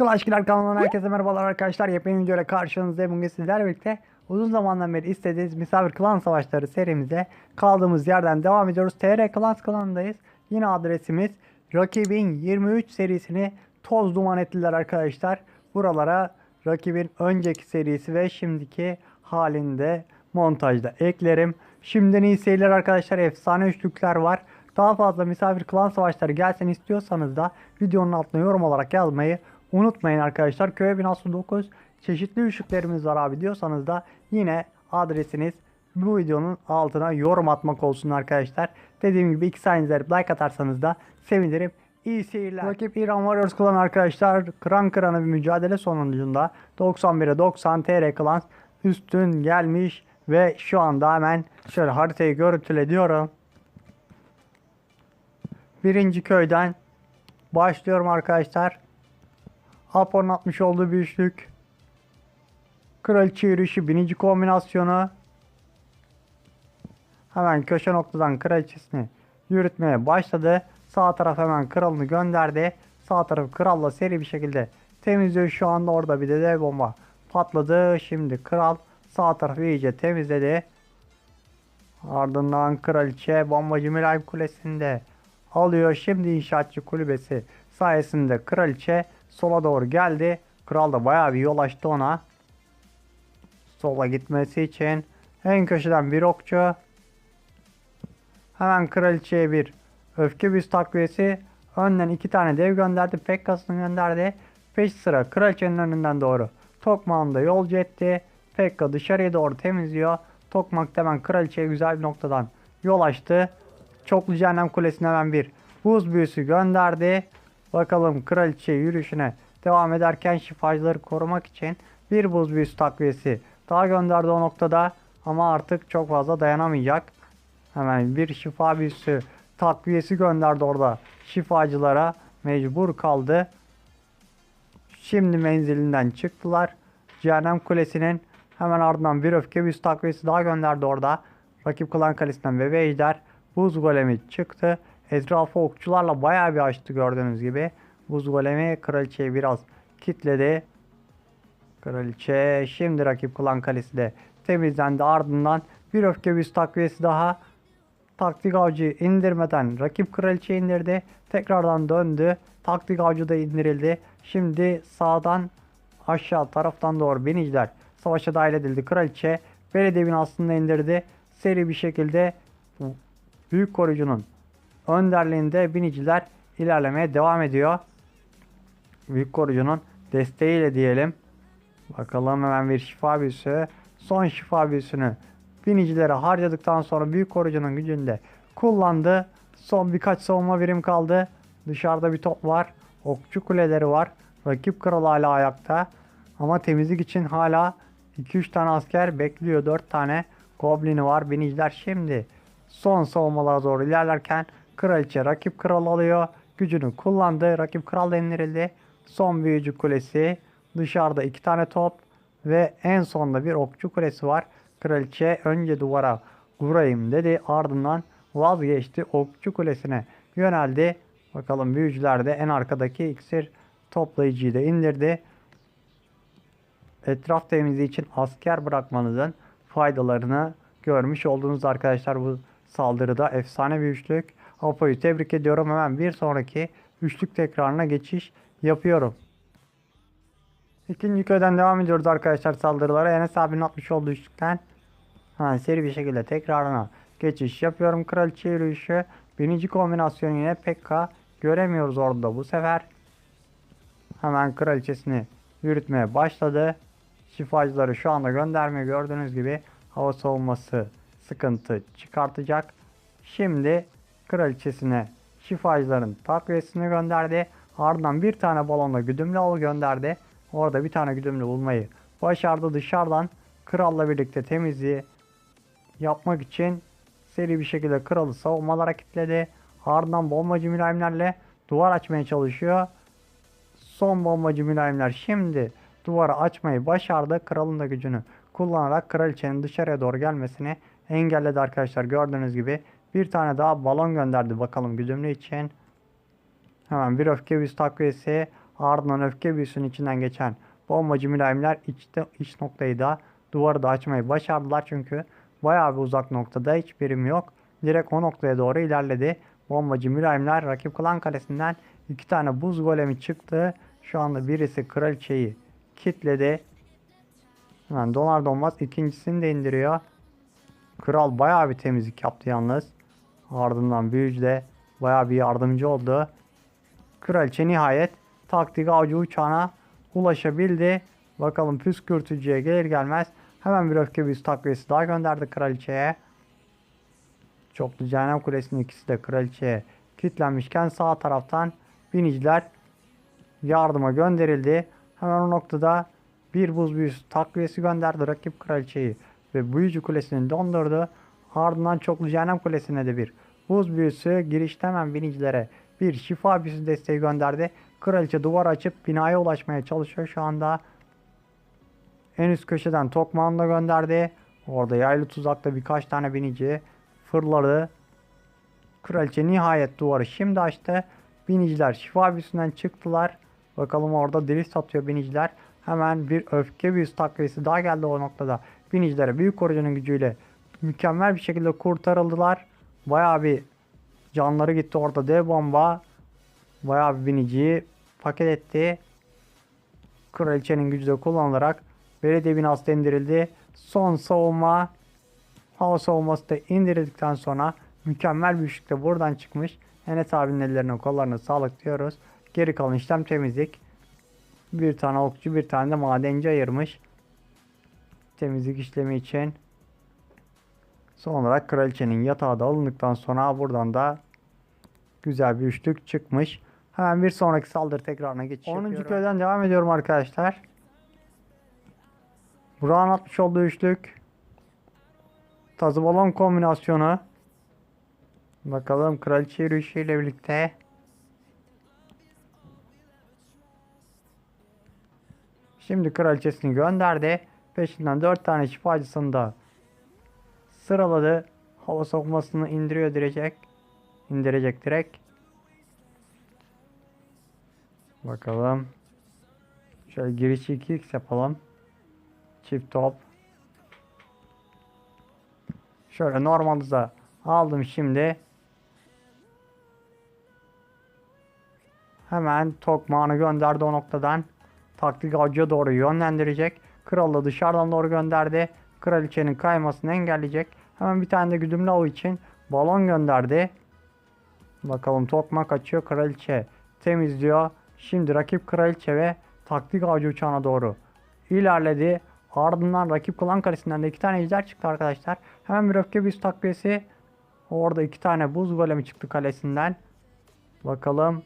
Clash Killer kanalından herkese merhabalar arkadaşlar. Yepyeni videoyla karşınızdayım. Bugün sizlerle birlikte uzun zamandan beri istediğiniz misafir klan savaşları serimize kaldığımız yerden devam ediyoruz. TR Clans klanındayız. Yine adresimiz rakibin 23 serisini toz duman ettiler arkadaşlar. Buralara rakibin önceki serisi ve şimdiki halinde montajda eklerim. Şimdiden iyi seyirler arkadaşlar. Efsane üçlükler var. Daha fazla misafir klan savaşları gelsin istiyorsanız da videonun altına yorum olarak yazmayı unutmayın arkadaşlar. Köye binası 9 çeşitli üşüklerimiz var abi diyorsanız da yine adresiniz bu videonun altına yorum atmak olsun arkadaşlar. Dediğim gibi iki izleyip like atarsanız da sevinirim. İyi seyirler. Rakip İran Warriors klan arkadaşlar kıran kırana bir mücadele sonucunda 91'e 90 TR klan üstün gelmiş ve şu anda hemen şöyle haritayı görüntüle diyorum. Birinci köyden başlıyorum arkadaşlar. Apo'nun atmış olduğu bir üçlük. Kraliçe yürüyüşü birinci kombinasyonu. Hemen köşe noktadan kraliçesini yürütmeye başladı. Sağ taraf hemen kralını gönderdi. Sağ tarafı kralla seri bir şekilde temizliyor. Şu anda orada bir de dev bomba patladı. Şimdi kral sağ tarafı iyice temizledi. Ardından kraliçe bombacı Miray Kulesi'nde alıyor. Şimdi inşaatçı kulübesi sayesinde kraliçe sola doğru geldi. Kral da bayağı bir yol açtı ona. Sola gitmesi için en köşeden bir okçu. Hemen kraliçeye bir öfke büs takviyesi. Önden iki tane dev gönderdi. Pekkas'ını gönderdi. Peş sıra kraliçenin önünden doğru. Tokmağını da yolcu etti. Pekka dışarıya doğru temizliyor. Tokmak hemen kraliçeye güzel bir noktadan yol açtı. Çoklu Cehennem Kulesi'ne hemen bir buz büyüsü gönderdi. Bakalım kraliçe yürüyüşüne devam ederken şifacıları korumak için bir buz büyüsü takviyesi daha gönderdi o noktada. Ama artık çok fazla dayanamayacak. Hemen bir şifa büyüsü takviyesi gönderdi orada. Şifacılara mecbur kaldı. Şimdi menzilinden çıktılar. Cehennem Kulesi'nin hemen ardından bir öfke büyüsü takviyesi daha gönderdi orada. Rakip klan kalesinden bebe ejder. Buz golemi çıktı. Etrafı okçularla bayağı bir açtı gördüğünüz gibi. Buz golemi kraliçeyi biraz kitledi. Kraliçe şimdi rakip klan kalesi de temizlendi. Ardından bir öfke büyüsü takviyesi daha. Taktik avcı indirmeden rakip kraliçe indirdi. Tekrardan döndü. Taktik avcı da indirildi. Şimdi sağdan aşağı taraftan doğru biniciler savaşa dahil edildi. Kraliçe belediye binasını indirdi. Seri bir şekilde büyük koruyucunun önderliğinde biniciler ilerlemeye devam ediyor. Büyük koruyucunun desteğiyle diyelim. Bakalım hemen bir şifa büyüsü. Son şifa büyüsünü binicilere harcadıktan sonra büyük koruyucunun gücünde kullandı. Son birkaç savunma birim kaldı. Dışarıda bir top var. Okçu kuleleri var. Rakip kral hala ayakta. Ama temizlik için hala 2-3 tane asker bekliyor. 4 tane goblini var. Biniciler şimdi son savunmalara doğru ilerlerken kraliçe rakip kral alıyor. Gücünü kullandı. Rakip kral indirildi. Son büyücü kulesi. Dışarıda 2 tane top. Ve en sonda bir okçu kulesi var. Kraliçe önce duvara vurayım dedi. Ardından vazgeçti. Okçu kulesine yöneldi. Bakalım büyücüler de en arkadaki iksir toplayıcıyı da indirdi. Etraf temizliği için asker bırakmanızın faydalarını görmüş oldunuz arkadaşlar bu saldırıda. Efsane bir üçlük. Apo'yu tebrik ediyorum. Hemen bir sonraki üçlük tekrarına geçiş yapıyorum. İkinci köyden devam ediyoruz arkadaşlar saldırılara. Enes abinin atmış olduğu üçlükten hemen seri bir şekilde tekrarına geçiş yapıyorum. Kraliçe yürüyüşü. Birinci kombinasyon yine Pekka göremiyoruz orada bu sefer. Hemen kraliçesini yürütmeye başladı. Şifacıları şu anda gönderme gördüğünüz gibi hava savunması sıkıntı çıkartacak. Şimdi kraliçesine şifacıların takviyesini gönderdi. Ardından bir tane balonla güdümlü avı gönderdi. Orada bir tane güdümlü bulmayı başardı. Dışarıdan kralla birlikte temizliği yapmak için seri bir şekilde kralı savunmalara kilitledi. Ardından bombacı mülayimlerle duvar açmaya çalışıyor. Son bombacı mülayimler şimdi duvarı açmayı başardı. Kralın da gücünü kullanarak kraliçenin dışarıya doğru gelmesini engelledi arkadaşlar. Gördüğünüz gibi bir tane daha balon gönderdi bakalım güdümlü için. Hemen bir öfke büyüsü takviyesi. Ardından öfke büyüsünün içinden geçen bombacı mülayimler içte, iç noktayı da duvarı da açmayı başardılar. Çünkü bayağı bir uzak noktada hiç birim yok. Direkt o noktaya doğru ilerledi. Bombacı mülayimler rakip klan kalesinden iki tane buz golemi çıktı. Şu anda birisi kraliçeyi kitledi. Hemen donar donmaz ikincisini de indiriyor. Kral bayağı bir temizlik yaptı yalnız. Ardından büyücü de bayağı bir yardımcı oldu. Kraliçe nihayet taktik avcı uçağına ulaşabildi. Bakalım püskürtücüye gelir gelmez hemen bir öfke büyüsü takviyesi daha gönderdi kraliçeye. Çoklu cehennem kulesinin ikisi de kraliçeye kilitlenmişken sağ taraftan biniciler yardıma gönderildi. Hemen o noktada bir buz büyüsü takviyesi gönderdi rakip kraliçeyi ve büyücü kulesini dondurdu. Ardından çoklu cehennem kulesine de bir buz büyüsü girişte hemen binicilere bir şifa büyüsü desteği gönderdi. Kraliçe duvar açıp binaya ulaşmaya çalışıyor şu anda. En üst köşeden tokmağını da gönderdi. Orada yaylı tuzakta birkaç tane binici fırladı. Kraliçe nihayet duvarı şimdi açtı. Biniciler şifa büyüsünden çıktılar. Bakalım orada drift atıyor biniciler. Hemen bir öfke büyüsü takviyesi daha geldi o noktada. Binicilere büyük korucunun gücüyle mükemmel bir şekilde kurtarıldılar. Bayağı bir canları gitti orada dev bomba. Bayağı bir biniciyi paket etti. Kraliçenin gücü de kullanılarak belediye binası indirildi. Son savunma hava savunması da indirildikten sonra mükemmel bir üçlükte buradan çıkmış. Enes abinin ellerine kollarına sağlık diyoruz. Geri kalan işlem temizlik. Bir tane okçu bir tane de madenci ayırmış. Temizlik işlemi için. Son olarak kraliçenin yatağı da alındıktan sonra buradan da güzel bir üçlük çıkmış. Hemen bir sonraki saldırı tekrarına geçiş 10. yapıyorum. köyden devam ediyorum arkadaşlar. Burak'ın atmış olduğu üçlük. Tazı balon kombinasyonu. Bakalım kraliçe yürüyüşüyle birlikte. Şimdi kraliçesini gönderdi. Peşinden 4 tane şifacısını da sıraladı. Hava sokmasını indiriyor direkt. İndirecek direkt. Bakalım. Şöyle girişi 2x yapalım. Çift top. Şöyle normal hıza aldım şimdi. Hemen tokmağını gönderdi o noktadan. Taktik avcıya doğru yönlendirecek. Kral da dışarıdan doğru gönderdi. Kraliçenin kaymasını engelleyecek. Hemen bir tane de güdümlü av için balon gönderdi. Bakalım tokmak açıyor. Kraliçe temizliyor. Şimdi rakip kraliçe ve taktik avcı uçağına doğru ilerledi. Ardından rakip klan kalesinden de iki tane ejder çıktı arkadaşlar. Hemen bir öfke büyüsü takviyesi. Orada iki tane buz golemi çıktı kalesinden. Bakalım.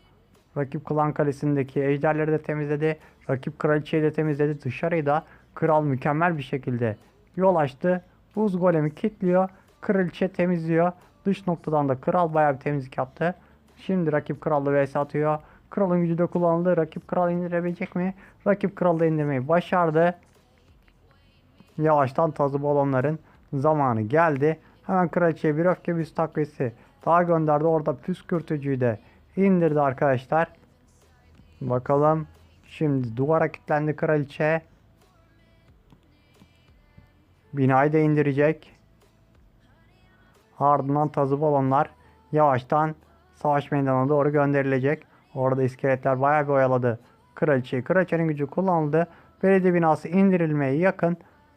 Rakip klan kalesindeki ejderleri de temizledi. Rakip kraliçeyi de temizledi. Dışarıyı da kral mükemmel bir şekilde yol açtı. Buz golemi kilitliyor. Kraliçe temizliyor. Dış noktadan da kral bayağı bir temizlik yaptı. Şimdi rakip krallı vs atıyor. Kralın gücü de kullanıldı. Rakip kral indirebilecek mi? Rakip kral da indirmeyi başardı. Yavaştan tazı balonların zamanı geldi. Hemen kraliçeye bir öfke büyüsü takviyesi daha gönderdi. Orada püskürtücüyü de indirdi arkadaşlar. Bakalım. Şimdi duvara kilitlendi kraliçe. Binayı da indirecek. Ardından tazı balonlar yavaştan savaş meydanına doğru gönderilecek. Orada iskeletler bayağı bir oyaladı. Kraliçeyi. Kraliçenin gücü kullanıldı. Belediye binası indirilmeye yakın.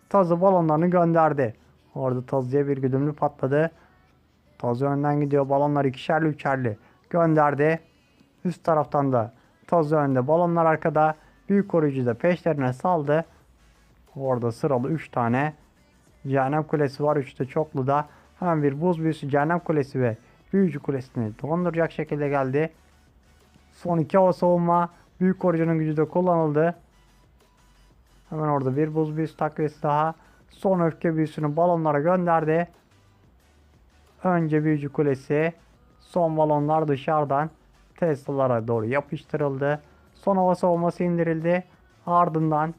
Tazı balonlarını gönderdi. Orada tazıya bir güdümlü patladı. Tazı önden gidiyor. Balonlar ikişerli üçerli gönderdi. Üst taraftan da tazı önde. Balonlar arkada. Büyük koruyucu da peşlerine saldı. Orada sıralı 3 tane cehennem kulesi var. 3 de çoklu da. Hemen bir buz büyüsü cehennem kulesi ve büyücü kulesini donduracak şekilde geldi. Son iki hava savunma. Büyük koruyucunun gücü de kullanıldı. Hemen orada bir buz büyüsü takviyesi daha. Son öfke büyüsünü balonlara gönderdi. Önce büyücü kulesi. Son balonlar dışarıdan Tesla'lara doğru yapıştırıldı. Son hava savunması indirildi. Ardından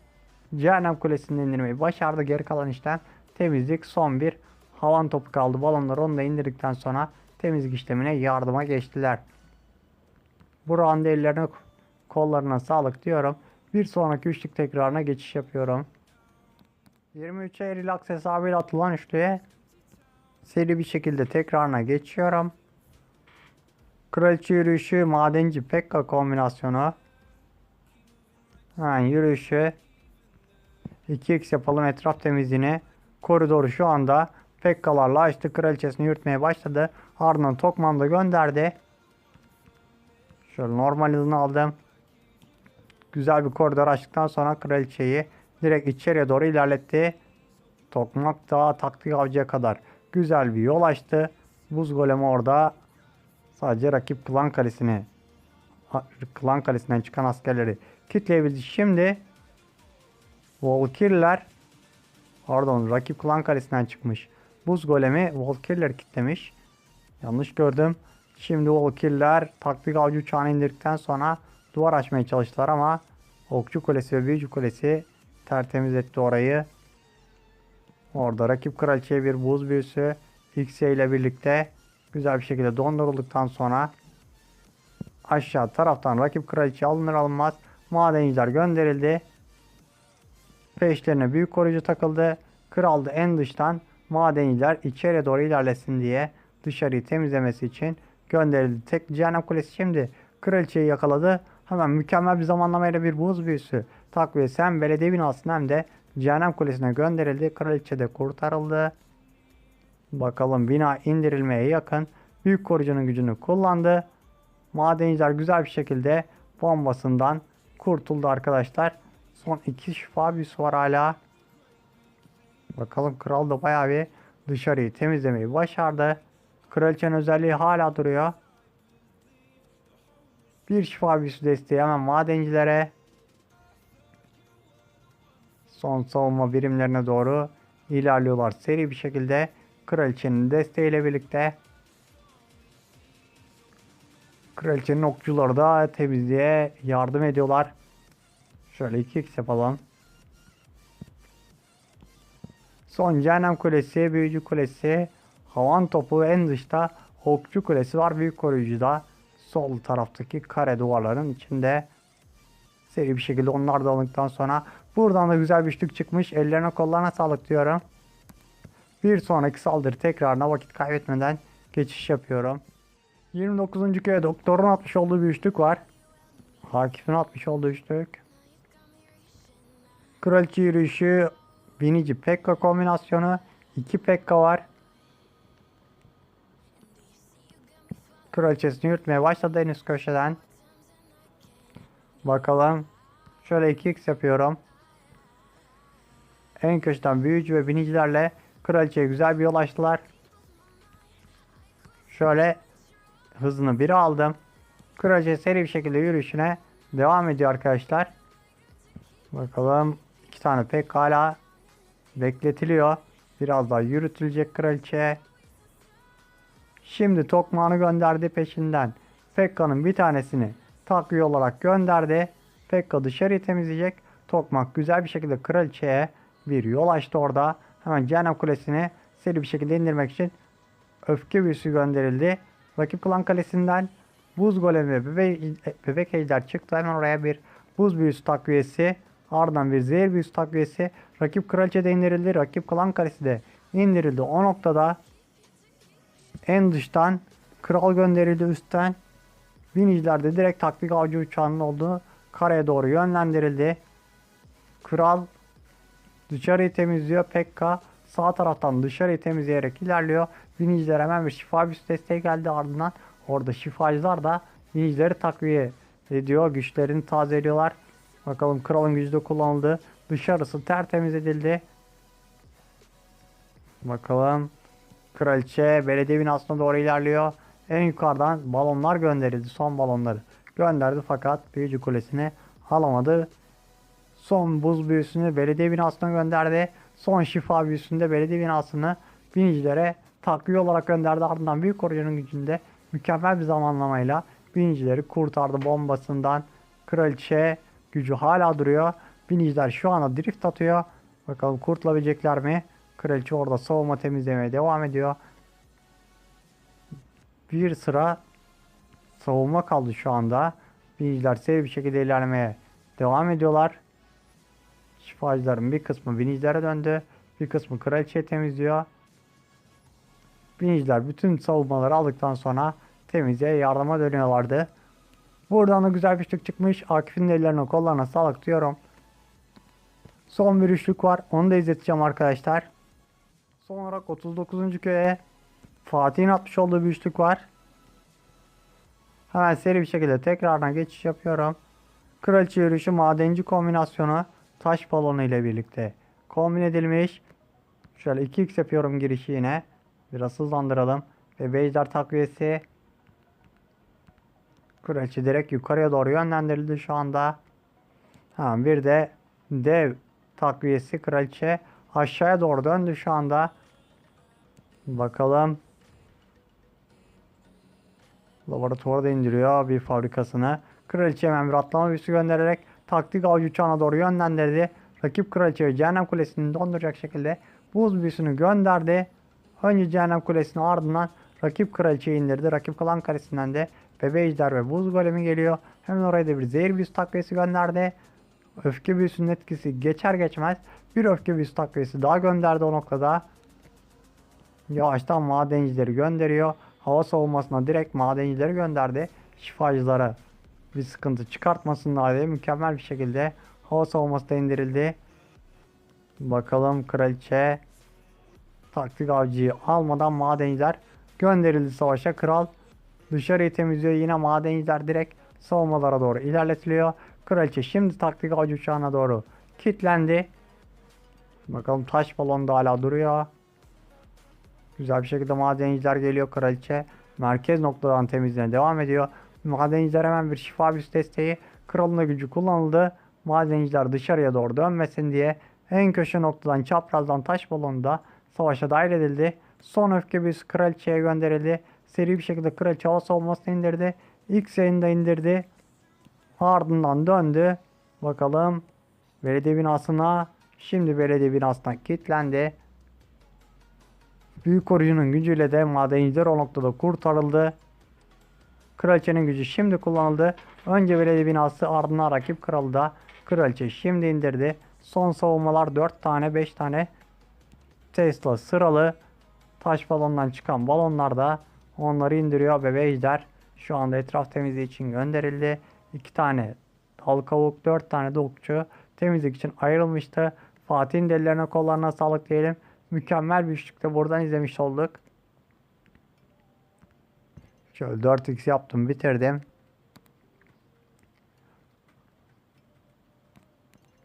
Cehennem Kulesi'ni indirmeyi başardı. Geri kalan işlem temizlik. Son bir havan topu kaldı. Balonları onu da indirdikten sonra temizlik işlemine yardıma geçtiler. Buranın ellerine kollarına sağlık diyorum. Bir sonraki üçlük tekrarına geçiş yapıyorum. 23'e relax hesabıyla atılan üçlüye seri bir şekilde tekrarına geçiyorum. Kraliçe yürüyüşü madenci Pekka kombinasyonu. Hemen yürüyüşü 2x yapalım etraf temizliğini. Koridoru şu anda Pekkalarla açtı. Kraliçesini yürütmeye başladı. Ardından Tokman'da gönderdi. Şöyle normal hızını aldım. Güzel bir koridor açtıktan sonra kraliçeyi direkt içeriye doğru ilerletti. Tokmak daha taktik avcıya kadar güzel bir yol açtı. Buz golemi orada sadece rakip klan kalesini klan kalesinden çıkan askerleri kitleyebildi. Şimdi Volkirler pardon rakip klan kalesinden çıkmış. Buz golemi Volkirler kitlemiş. Yanlış gördüm. Şimdi Volkirler taktik avcı uçağını indirdikten sonra duvar açmaya çalıştılar ama Okçu Kulesi ve Büyücü Kulesi tertemiz etti orayı. Orada rakip kraliçeye bir buz büyüsü X'e ile birlikte güzel bir şekilde dondurulduktan sonra aşağı taraftan rakip kraliçe alınır alınmaz madenciler gönderildi. Peşlerine büyük koruyucu takıldı. Kral da en dıştan madenciler içeriye doğru ilerlesin diye dışarıyı temizlemesi için gönderildi. Tek Cehennem Kulesi şimdi kraliçeyi yakaladı. Hemen mükemmel bir zamanlamayla bir buz büyüsü takviyesi hem belediye binasına hem de Cehennem Kulesi'ne gönderildi. Kraliçe de kurtarıldı. Bakalım bina indirilmeye yakın. Büyük koruyucunun gücünü kullandı. Madenciler güzel bir şekilde bombasından kurtuldu arkadaşlar. Son iki şifa büyüsü var hala. Bakalım kral da bayağı bir dışarıyı temizlemeyi başardı. Kraliçenin özelliği hala duruyor. Bir şifa büyüsü desteği hemen madencilere. Son savunma birimlerine doğru ilerliyorlar seri bir şekilde. Kraliçenin desteğiyle birlikte. Kraliçenin okçuları da temizliğe yardım ediyorlar. Şöyle 2x yapalım. Son Cehennem Kulesi, Büyücü Kulesi, Havan Topu en dışta Okçu Kulesi var. Büyük Koruyucu'da sol taraftaki kare duvarların içinde seri bir şekilde onlar da alındıktan sonra buradan da güzel bir üçlük çıkmış. Ellerine kollarına sağlık diyorum. Bir sonraki saldırı tekrarına vakit kaybetmeden geçiş yapıyorum. 29. köye doktorun atmış olduğu bir üçlük var. Hakif'in atmış olduğu üçlük. Kraliçe yürüyüşü binici Pekka kombinasyonu. 2 Pekka var. Kraliçesini yürütmeye başladı en üst köşeden. Bakalım. Şöyle 2x yapıyorum. En köşeden büyücü ve binicilerle kraliçeye güzel bir yol açtılar. Şöyle hızını biri aldım. Kraliçe seri bir şekilde yürüyüşüne devam ediyor arkadaşlar. Bakalım iki tane pek hala bekletiliyor. Biraz daha yürütülecek kraliçe. Şimdi tokmağını gönderdi peşinden. Pekka'nın bir tanesini takviye olarak gönderdi. Pekka dışarıyı temizleyecek. Tokmak güzel bir şekilde kraliçeye bir yol açtı orada. Hemen Cehennem Kulesi'ni seri bir şekilde indirmek için öfke büyüsü gönderildi. Rakip klan kalesinden buz golemi bebek, bebek ejder çıktı. Hemen oraya bir buz büyüsü takviyesi. Ardından bir zehir takviyesi. Rakip kraliçe de indirildi. Rakip klan kalesi de indirildi. O noktada en dıştan kral gönderildi üstten. Biniciler de direkt taktik avcı uçağının olduğu kareye doğru yönlendirildi. Kral dışarıyı temizliyor. Pekka sağ taraftan dışarıyı temizleyerek ilerliyor. Biniciler hemen bir şifa büyüsü desteği geldi ardından. Orada şifacılar da binicileri takviye ediyor. Güçlerini tazeliyorlar. Bakalım kralın gücü de kullanıldı. Dışarısı tertemiz edildi. Bakalım kraliçe belediye binasına doğru ilerliyor. En yukarıdan balonlar gönderildi. Son balonları gönderdi fakat büyücü kulesini alamadı. Son buz büyüsünü belediye binasına gönderdi. Son şifa büyüsünü de belediye binasını binicilere takviye olarak gönderdi. Ardından büyük koruyucunun gücünde mükemmel bir zamanlamayla binicileri kurtardı bombasından. Kraliçe gücü hala duruyor. Biniciler şu anda drift atıyor. Bakalım kurtulabilecekler mi? Kraliçe orada savunma temizlemeye devam ediyor. Bir sıra savunma kaldı şu anda. Biniciler seri bir şekilde ilerlemeye devam ediyorlar. Şifacıların bir kısmı binicilere döndü. Bir kısmı kraliçeye temizliyor. Biniciler bütün savunmaları aldıktan sonra temizliğe yardıma dönüyorlardı. Buradan da güzel bir üçlük çıkmış. Akif'in ellerine kollarına sağlık diyorum. Son bir üçlük var. Onu da izleteceğim arkadaşlar. Son olarak 39. köye Fatih'in atmış olduğu bir üçlük var. Hemen seri bir şekilde tekrardan geçiş yapıyorum. Kraliçe yürüyüşü madenci kombinasyonu taş balonu ile birlikte kombin edilmiş. Şöyle 2x yapıyorum girişi yine. Biraz hızlandıralım. Ve bejder takviyesi. Kraliçe direkt yukarıya doğru yönlendirildi şu anda. Ha, bir de dev takviyesi kraliçe aşağıya doğru döndü şu anda. Bakalım. Laboratuvarda indiriyor bir fabrikasını. Kraliçe hemen bir atlama büyüsü göndererek taktik avcı uçağına doğru yönlendirdi. Rakip kraliçeyi cehennem kulesini donduracak şekilde buz büyüsünü gönderdi. Önce cehennem kulesini ardından rakip kraliçeyi indirdi. Rakip kalan kalesinden de bebe ejder ve buz golemi geliyor. Hemen oraya da bir zehir büyüsü takviyesi gönderdi. Öfke büyüsünün etkisi geçer geçmez bir öfke büyüsü takviyesi daha gönderdi o noktada. Yavaştan madencileri gönderiyor. Hava savunmasına direkt madencileri gönderdi. Şifacılara bir sıkıntı çıkartmasınlar diye mükemmel bir şekilde hava savunması da indirildi. Bakalım kraliçe taktik avcıyı almadan madenciler gönderildi savaşa. Kral dışarıyı temizliyor. Yine madenciler direkt savunmalara doğru ilerletiliyor. Kraliçe şimdi taktik avcı uçağına doğru kilitlendi. Bakalım taş balon da hala duruyor. Güzel bir şekilde madenciler geliyor kraliçe. Merkez noktadan temizliğine devam ediyor. Madenciler hemen bir şifa büyüsü desteği. Kralın da gücü kullanıldı. Madenciler dışarıya doğru dönmesin diye en köşe noktadan çaprazdan taş balonu da savaşa dahil edildi. Son öfke büyüsü kraliçeye gönderildi. Seri bir şekilde kraliçe hava savunmasını indirdi. İlk yayını da indirdi. Ardından döndü. Bakalım belediye binasına. Şimdi belediye binasına kilitlendi. Büyük koruyucunun gücüyle de madenciler o noktada kurtarıldı. Kraliçenin gücü şimdi kullanıldı. Önce belediye binası ardından rakip kralı da kraliçe şimdi indirdi. Son savunmalar 4 tane 5 tane Tesla sıralı. Taş balondan çıkan balonlar da onları indiriyor ve ejder şu anda etraf temizliği için gönderildi. 2 tane dal kavuk 4 tane de okçu temizlik için ayrılmıştı. Fatih'in ellerine kollarına sağlık diyelim. Mükemmel bir üçlükte buradan izlemiş olduk. Şöyle 4x yaptım bitirdim.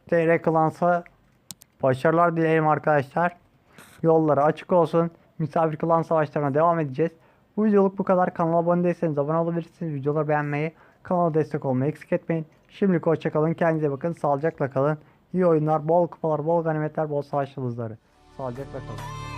TR Klans'a başarılar dilerim arkadaşlar. Yolları açık olsun. Misafir klan savaşlarına devam edeceğiz. Bu videoluk bu kadar. Kanala abone değilseniz abone olabilirsiniz. Videoları beğenmeyi, kanala destek olmayı eksik etmeyin. Şimdilik hoşçakalın. Kendinize bakın. Sağlıcakla kalın. İyi oyunlar, bol kupalar, bol ganimetler, bol savaş yıldızları. Sağlıcakla kalın.